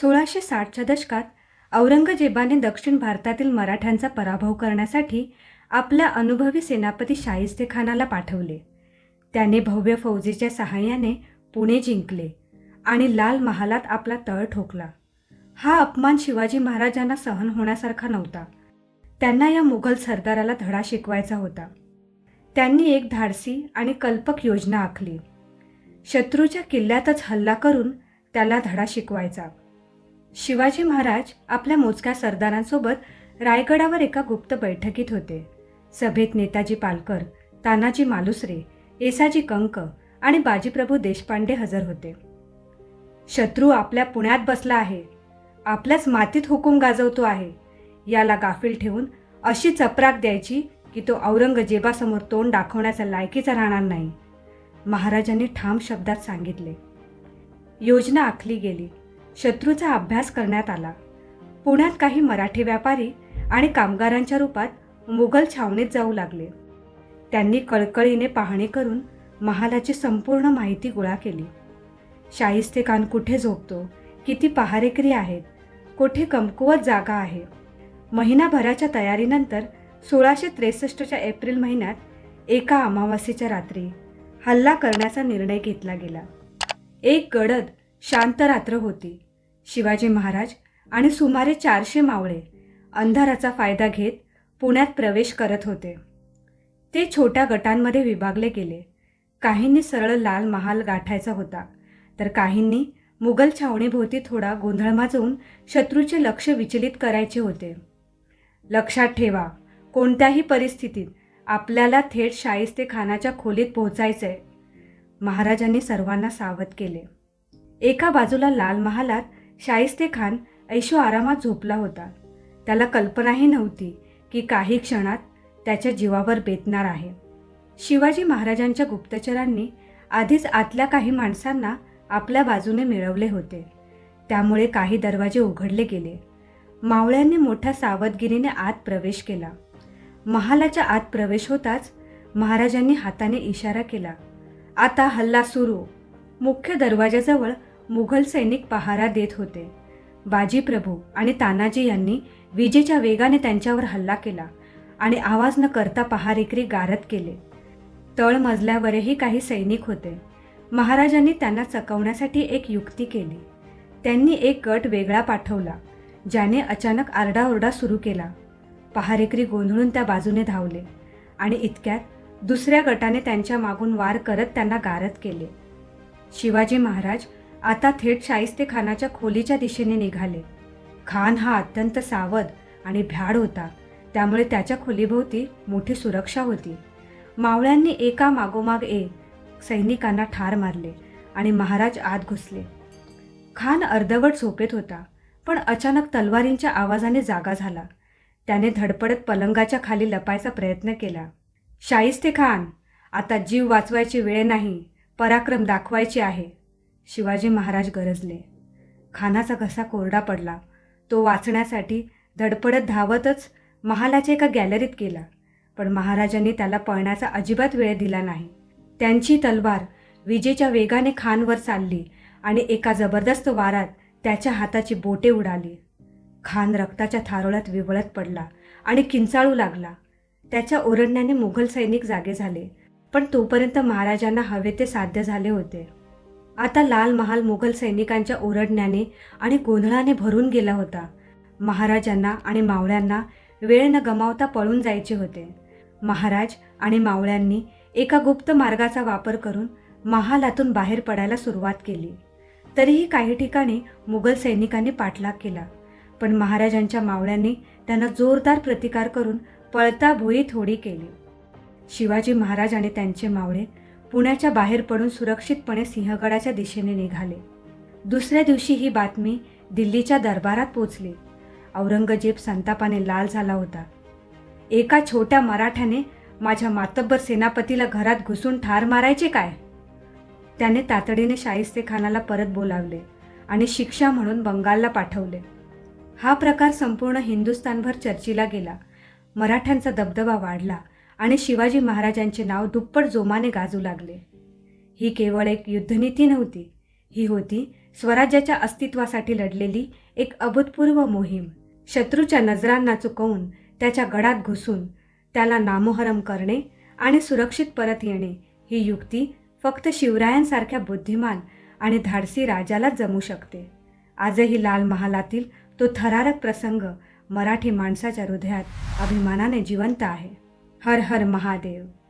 सोळाशे साठच्या दशकात औरंगजेबाने दक्षिण भारतातील मराठ्यांचा पराभव करण्यासाठी आपल्या अनुभवी सेनापती शाहिस्ते खानाला पाठवले. त्याने भव्य फौजेच्या सहाय्याने पुणे जिंकले आणि लाल महालात आपला तळ ठोकला. हा अपमान शिवाजी महाराजांना सहन होण्यासारखा नव्हता. त्यांना या मुघल सरदाराला धडा शिकवायचा होता. त्यांनी एक धाडसी आणि कल्पक योजना आखली. शत्रूच्या किल्ल्यातच हल्ला करून त्याला धडा शिकवायचा. शिवाजी महाराज आपल्या मोजक्या सरदारांसोबत रायगडावर एका गुप्त बैठकीत होते. सभेत नेताजी पालकर तानाजी मालुसरे येसाजी कंक आणि बाजीप्रभू देशपांडे हजर होते. शत्रू आपल्या पुण्यात बसला आहे. आपल्याच मातीत हुकूम गाजवतो आहे. याला गाफील ठेवून अशी चपराक द्यायची की तो औरंगजेबासमोर तोंड दाखवण्याचा लायकीचा राहणार नाही. महाराजांनी ठाम शब्दात सांगितले. योजना आखली गेली. शत्रूचा अभ्यास करण्यात आला. पुण्यात काही मराठी व्यापारी आणि कामगारांच्या रूपात मुघल छावणीत जाऊ लागले. त्यांनी कळकळीने पाहणी करून महालाची संपूर्ण माहिती गोळा केली. शाहिस्ते खान कुठे झोपतो? किती पहारेकरी आहेत? कुठे कमकुवत जागा आहे? महिनाभराच्या तयारीनंतर सोळाशे त्रेसष्टच्या एप्रिल महिन्यात एका अमावास्येच्या रात्री हल्ला करण्याचा निर्णय घेतला गेला. एक गडद शांत रात्र होती. शिवाजी महाराज आणि सुमारे चारशे मावळे अंधाराचा फायदा घेत पुण्यात प्रवेश करत होते. ते छोट्या गटांमध्ये विभागले गेले. काहींनी सरळ लाल महाल गाठायचा होता. तर काहींनी मुघल छावणीभोवती थोडा गोंधळ माजवून शत्रूचे लक्ष विचलित करायचे होते. लक्षात ठेवा कोणत्याही परिस्थितीत आपल्याला थेट शाहिस्ते खानाच्या खोलीत पोहोचायचंय. महाराजांनी सर्वांना सावध केले. एका बाजूला लाल महालात शाहिस्ते खान ऐशो आरामात झोपला होता. त्याला कल्पनाही नव्हती की काही क्षणात त्याच्या जीवावर बेतणार आहे. शिवाजी महाराजांच्या गुप्तचरांनी आधीच आतल्या काही माणसांना आपल्या बाजूने मिळवले होते. त्यामुळे काही दरवाजे उघडले गेले. मावळ्यांनी मोठ्या सावधगिरीने आत प्रवेश केला. महालाच्या आत प्रवेश होताच महाराजांनी हाताने इशारा केला. आता हल्ला सुरू. मुख्य दरवाजाजवळ मुघल सैनिक पहारा देत होते. बाजीप्रभू आणि तानाजी यांनी विजेच्या वेगाने त्यांच्यावर हल्ला केला आणि आवाज न करता पहारेकरी गारद केले तळमजल्यावरही काही सैनिक होते. महाराजांनी त्यांना चकवण्यासाठी एक युक्ती केली. त्यांनी एक गट वेगळा पाठवला ज्याने अचानक आरडाओरडा सुरू केला. पहारेकरी गोंधळून त्या बाजूने धावले आणि इतक्यात दुसऱ्या गटाने त्यांच्या मागून वार करत त्यांना गारद केले. शिवाजी महाराज आता थेट शाहिस्ते खानाच्या खोलीच्या दिशेने निघाले. खान हा अत्यंत सावध आणि भ्याड होता. त्यामुळे त्याच्या खोलीभोवती मोठी सुरक्षा होती. मावळ्यांनी एका मागोमाग एक सैनिकांना ठार मारले आणि महाराज आत घुसले. खान अर्धवट झोपेत होता पण अचानक तलवारींच्या आवाजाने जागा झाला. त्याने धडपडत पलंगाच्या खाली लपायचा प्रयत्न केला. शाहिस्ते खान आता जीव वाचवायची वेळ नाही पराक्रम दाखवायची आहे. शिवाजी महाराज गरजले. खानाचा घसा कोरडा पडला तो वाचण्यासाठी धडपडत धावतच महालाच्या एका गॅलरीत गेला. पण महाराजांनी त्याला पळण्याचा अजिबात वेळ दिला नाही. त्यांची तलवार विजेच्या वेगाने खानवर चालली आणि एका जबरदस्त वारात त्याच्या हाताची बोटे उडाली. खान रक्ताच्या थारोळ्यात विवळत पडला आणि किंचाळू लागला. त्याच्या ओरडण्याने मुघल सैनिक जागे झाले पण तोपर्यंत महाराजांना हवे ते साध्य झाले होते. आता लाल महाल मुघल सैनिकांच्या ओरडण्याने आणि गोंधळाने भरून गेला होता. महाराजांना आणि मावळ्यांना वेळ न गमावता पळून जायचे होते. महाराज आणि मावळ्यांनी एका गुप्त मार्गाचा वापर करून महालातून बाहेर पडायला सुरुवात केली. तरीही काही ठिकाणी मुघल सैनिकांनी पाठलाग केला. पण महाराजांच्या मावळ्यांनी त्यांना जोरदार प्रतिकार करून पळता भुई थोडी केली. शिवाजी महाराज आणि त्यांचे मावळे पुण्याच्या बाहेर पडून सुरक्षितपणे सिंहगडाच्या दिशेने निघाले. दुसऱ्या दिवशी ही बातमी दिल्लीच्या दरबारात पोचली. औरंगजेब संतापाने लाल झाला होता. एका छोट्या मराठ्याने माझ्या मातब्बर सेनापतीला घरात घुसून ठार मारायचे काय? त्याने तातडीने शाहिस्ते खानाला परत बोलावले आणि शिक्षा म्हणून बंगालला पाठवले. हा प्रकार संपूर्ण हिंदुस्थानभर चर्चीला गेला. मराठ्यांचा दबदबा वाढला. आणि शिवाजी महाराजांचे नाव दुप्पट जोमाने गाजू लागले. ही केवळ एक युद्धनीती नव्हती ही होती स्वराज्याच्या अस्तित्वासाठी लढलेली एक अभूतपूर्व मोहीम. शत्रूच्या नजरांना चुकवून त्याच्या गडात घुसून त्याला नामोहरम करणे आणि सुरक्षित परत येणे ही युक्ती फक्त शिवरायांसारख्या बुद्धिमान आणि धाडसी राजालाच जमू शकते. आजही लाल महालातील तो थरारक प्रसंग मराठी माणसाच्या हृदयात अभिमानाने जिवंत आहे. हर हर महादेव।